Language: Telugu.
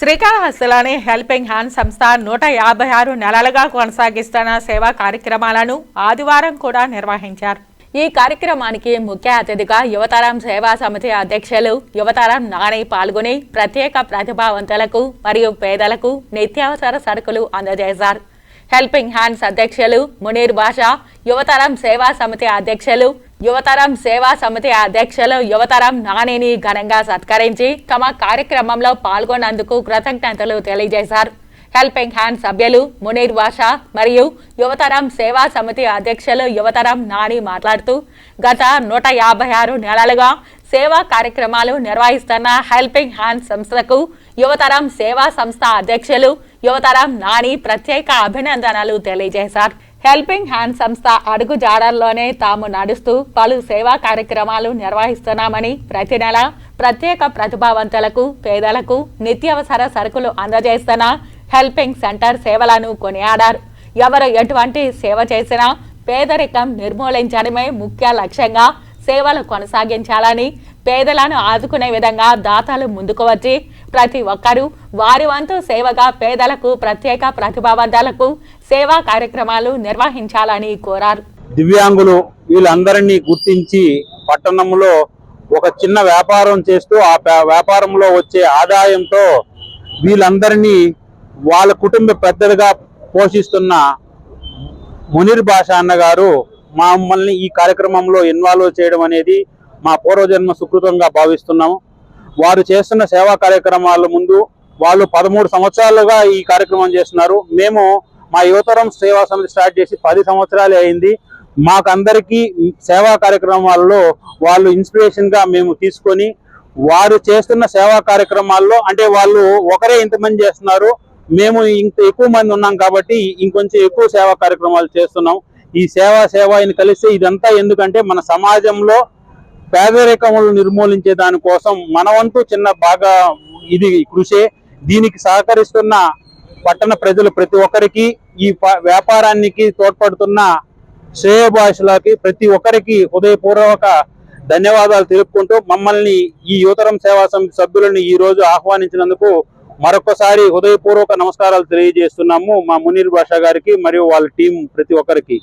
శ్రీకాళహస్తిలోని హెల్పింగ్ హ్యాండ్ సంస్థ నూట యాభై ఆరు నెలలుగా కొనసాగిస్తున్న సేవా కార్యక్రమాలను ఆదివారం కూడా నిర్వహించారు. ఈ కార్యక్రమానికి ముఖ్య అతిథిగా యువతరం సేవా సమితి అధ్యక్షులు యువతరం నాని పాల్గొని ప్రత్యేక ప్రతిభావంతులకు మరియు పేదలకు నిత్యావసర సరుకులు అందజేశారు. హెల్పింగ్ హ్యాండ్స్ అధ్యక్షులు మునీర్ బాషా యువతరం సేవా సమితి అధ్యక్షులు యువతరం సేవా సమితి అధ్యక్షులు యువతరం నానిని ఘనంగా సత్కరించి తమ కార్యక్రమంలో పాల్గొన్నందుకు కృతజ్ఞతలు తెలియజేశారు. హెల్పింగ్ హ్యాండ్ సభ్యులు మునీర్ బాషా మరియు యువతరం సేవా సమితి అధ్యక్షులు యువతరం నాని మాట్లాడుతూ గత నూట యాభై ఆరు నెలలుగా సేవా కార్యక్రమాలు నిర్వహిస్తున్న హెల్పింగ్ హ్యాండ్ సంస్థకు యువతరం సేవా సంస్థ అధ్యక్షులు యువతరం నాని ప్రత్యేక అభినందనలు తెలియజేశారు. హెల్పింగ్ హ్యాండ్ సంస్థ అడుగు జాడల్లోనే తాము నడుస్తూ పలు సేవా కార్యక్రమాలు నిర్వహిస్తున్నామని ప్రతి నెల ప్రత్యేక ప్రతిభావంతులకు పేదలకు నిత్యావసర సరుకులు అందజేస్తున్న హెల్పింగ్ సెంటర్ సేవలను కొనియాడారు. ఎవరు ఎటువంటి సేవ చేసినా పేదరికం నిర్మూలించడమే ముఖ్య లక్ష్యంగా సేవలు కొనసాగించాలని పేదలను ఆదుకునే విధంగా దాతలు ముందుకు వచ్చి ప్రతి ఒక్కరూ వారి వంతు సేవగా పేదలకు ప్రత్యేక ప్రతిభావంతులకు సేవా కార్యక్రమాలు నిర్వహించాలని కోరారు. దివ్యాంగులు వీళ్ళందరినీ గుర్తించి పట్టణంలో ఒక చిన్న వ్యాపారం చేస్తూ ఆ వ్యాపారంలో వ్యాపారంలో వచ్చే ఆదాయంతో వీళ్ళందరినీ వాళ్ళ కుటుంబ పెద్దలుగా పోషిస్తున్న మునీర్ భాష అన్న గారు మమ్మల్ని ఈ కార్యక్రమంలో ఇన్వాల్వ్ చేయడం అనేది మా పూర్వజన్మ సుకృతంగా భావిస్తున్నాము. వారు చేస్తున్న సేవా కార్యక్రమాల ముందు వాళ్ళు పదమూడు సంవత్సరాలుగా ఈ కార్యక్రమం చేస్తున్నారు. మేము మా యువతరం సేవా సమితి స్టార్ట్ చేసి పది సంవత్సరాలే అయింది. మాకందరికీ సేవా కార్యక్రమాల్లో వాళ్ళు ఇన్స్పిరేషన్గా మేము తీసుకొని వారు చేస్తున్న సేవా కార్యక్రమాల్లో అంటే వాళ్ళు ఒకరే ఇంతమంది చేస్తున్నారు. మేము ఇంత ఎక్కువ మంది ఉన్నాం కాబట్టి ఇంకొంచెం ఎక్కువ సేవా కార్యక్రమాలు చేస్తున్నాం. ఈ సేవా సేవ అని కలిస్తే ఇదంతా ఎందుకంటే మన సమాజంలో పేదరికములు నిర్మూలించే దానికోసం మన వంతు చిన్న బాగా ఇది కృషే. దీనికి సహకరిస్తున్న పట్టణ ప్రజలు ప్రతి ఒక్కరికి ఈ ప- వ్యాపారానికి తోడ్పడుతున్న శ్రేయభాషలకి ప్రతి ఒక్కరికి హృదయపూర్వక ధన్యవాదాలు తెలుపుకుంటూ మమ్మల్ని ఈ యువతరం సేవా సమితి సభ్యులను ఈ రోజు ఆహ్వానించినందుకు మరొకసారి హృదయపూర్వక నమస్కారాలు తెలియజేస్తున్నాము మా మునీర్ భాషా గారికి మరియు వాళ్ళ టీం ప్రతి ఒక్కరికి.